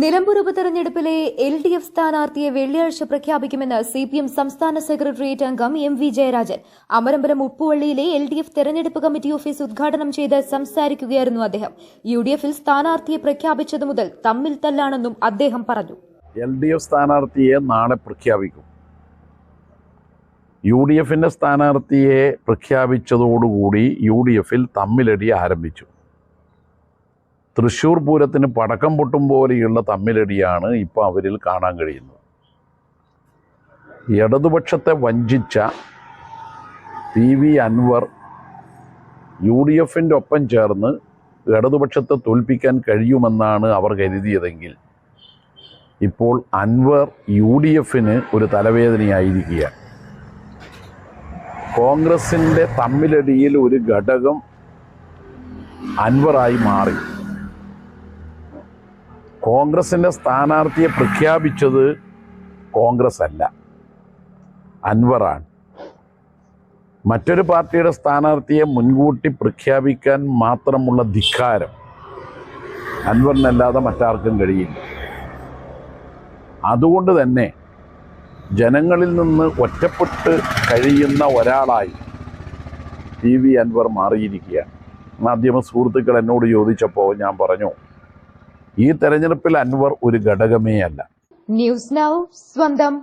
നിലമ്പൂർ ഉപതെരഞ്ഞെടുപ്പിലെ L D F സ്ഥാനാർത്ഥിയെ വെള്ളിയാഴ്ച പ്രഖ്യാപിക്കുമെന്ന് സി പി എം സംസ്ഥാന സെക്രട്ടേറിയറ്റ് അംഗം എം വി ജയരാജൻ. അമരമ്പലം ഉപ്പുവള്ളിയിലെ എൽ ഡി എഫ് തെരഞ്ഞെടുപ്പ് കമ്മിറ്റി ഓഫീസ് ഉദ്ഘാടനം ചെയ്ത് സംസാരിക്കുകയായിരുന്നു അദ്ദേഹം. യു ഡി എഫിൽ സ്ഥാനാർത്ഥിയെ പ്രഖ്യാപിച്ചതു മുതൽ തമ്മിൽ തല്ലാണെന്നും അദ്ദേഹം പറഞ്ഞു. എൽ ഡി എഫ് സ്ഥാനാർത്ഥിയെ നാളെ പ്രഖ്യാപിക്കും. യു ഡി എഫിന്റെ സ്ഥാനാർത്ഥിയെ പ്രഖ്യാപിച്ചതോടുകൂടി യു ഡി എഫിൽ തമ്മിലടി ആരംഭിച്ചു. തൃശ്ശൂർ പൂരത്തിന് പടക്കം പൊട്ടും പോലെയുള്ള തമ്മിലടിയാണ് ഇപ്പോൾ അവരിൽ കാണാൻ കഴിയുന്നത്. ഇടതുപക്ഷത്തെ വഞ്ചിച്ച P V Anwar U D എഫിന്റെ ഒപ്പം ചേർന്ന് ഇടതുപക്ഷത്തെ തോൽപ്പിക്കാൻ കഴിയുമെന്നാണ് അവർ കരുതിയതെങ്കിൽ ഇപ്പോൾ അൻവർ യു ഡി എഫിന് ഒരു തലവേദനയായിരിക്കുകയാണ്. കോൺഗ്രസിന്റെ തമ്മിലടിയിൽ ഒരു ഘടകം അൻവറായി മാറി. കോൺഗ്രസിന്റെ സ്ഥാനാർത്ഥിയെ പ്രഖ്യാപിച്ചത് കോൺഗ്രസ് അല്ല അൻവറാണ്. മറ്റൊരു പാർട്ടിയുടെ സ്ഥാനാർത്ഥിയെ മുൻകൂട്ടി പ്രഖ്യാപിക്കാൻ മാത്രമുള്ള ധിക്കാരം അൻവറിനല്ലാതെ മറ്റാർക്കും കഴിയില്ല. അതുകൊണ്ട് തന്നെ ജനങ്ങളിൽ നിന്ന് ഒറ്റപ്പെട്ട് കഴിയുന്ന ഒരാളായി ടി വി അൻവർ മാറിയിരിക്കുകയാണ്. മാധ്യമ സുഹൃത്തുക്കൾ എന്നോട് ചോദിച്ചപ്പോൾ ഞാൻ പറഞ്ഞു ഈ തെരഞ്ഞെടുപ്പിൽ അൻവർ ഒരു ഘടകമേ അല്ല ന്യൂസ് നൗ സ്വന്തം